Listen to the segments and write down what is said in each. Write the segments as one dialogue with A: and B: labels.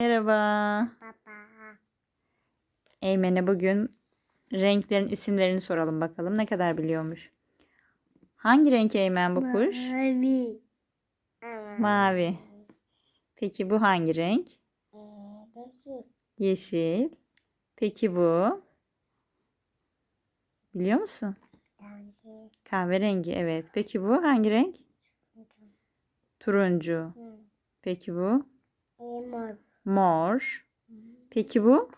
A: Merhaba.
B: Baba.
A: Eymen'e bugün renklerin isimlerini soralım bakalım ne kadar biliyormuş. Hangi renk Eymen bu kuş?
B: Mavi.
A: Mavi. Peki bu hangi renk?
B: Ee, yeşil.
A: Yeşil. Peki bu? Biliyor musun?
B: Turuncu.
A: Kahverengi evet. Peki bu hangi renk? Turuncu.
B: Hı.
A: Peki bu?
B: Ee, mor.
A: Mor. Peki bu?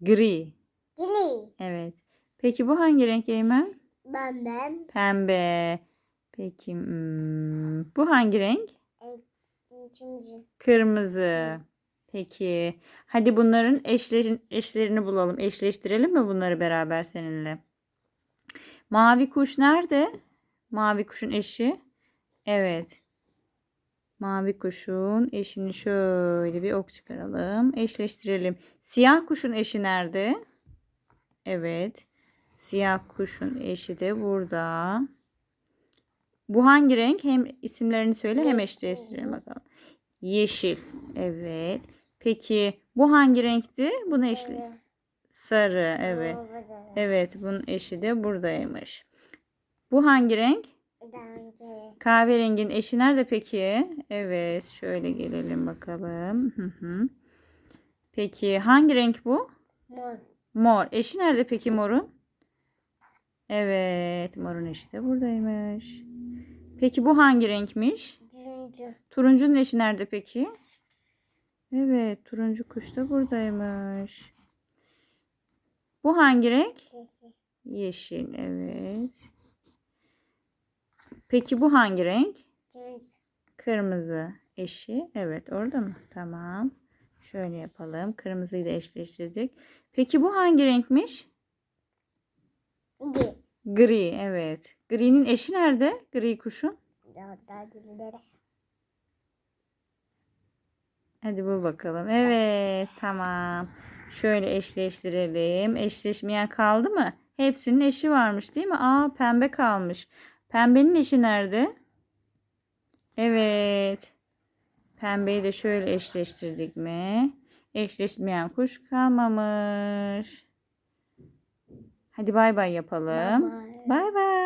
A: Gri.
B: Gili.
A: Evet. Peki bu hangi renk Eymen?
B: Ben.
A: Pembe. Peki hmm, bu hangi renk? Kırmızı. Peki. Hadi bunların eşlerin, eşlerini bulalım. Eşleştirelim mi bunları beraber seninle? Mavi kuş nerede? Mavi kuşun eşi. Evet. Mavi kuşun eşini şöyle bir ok çıkaralım. Eşleştirelim. Siyah kuşun eşi nerede? Evet. Siyah kuşun eşi de burada. Bu hangi renk? Hem isimlerini söyle hem eşleştirelim bakalım. Yeşil. Evet. Peki bu hangi renkti? Bunu eşli. Sarı. Evet. Evet, bunun eşi de buradaymış. Bu hangi renk?
B: Turuncu.
A: Kahverenginin eşi nerede peki? Evet, şöyle gelelim bakalım. Hı hı. Peki hangi renk bu?
B: Mor.
A: Mor. Eşi nerede peki morun? Evet, morun eşi de buradaymış. Peki bu hangi renkmiş?
B: Turuncu.
A: Turuncunun eşi nerede peki? Evet, turuncu kuş da buradaymış. Bu hangi renk?
B: Yeşil.
A: Yeşil, evet. Peki bu hangi renk?
B: Turuncu.
A: Kırmızı eşi. Evet, orada mı? Tamam. Şöyle yapalım. Kırmızıyı da eşleştirdik. Peki bu hangi renkmiş?
B: Gili.
A: Gri, evet. Gri'nin eşi nerede? Gri kuşun. Hadi bu bakalım. Evet, tamam. Şöyle eşleştirelim. Eşleşmeyen kaldı mı? Hepsinin eşi varmış değil mi? Aa, pembe kalmış. Pembenin eşi nerede? Evet. Pembeyi de şöyle eşleştirdik mi? Eşleşmeyen kuş kalmamış. Hadi bay bay yapalım. Bay bay.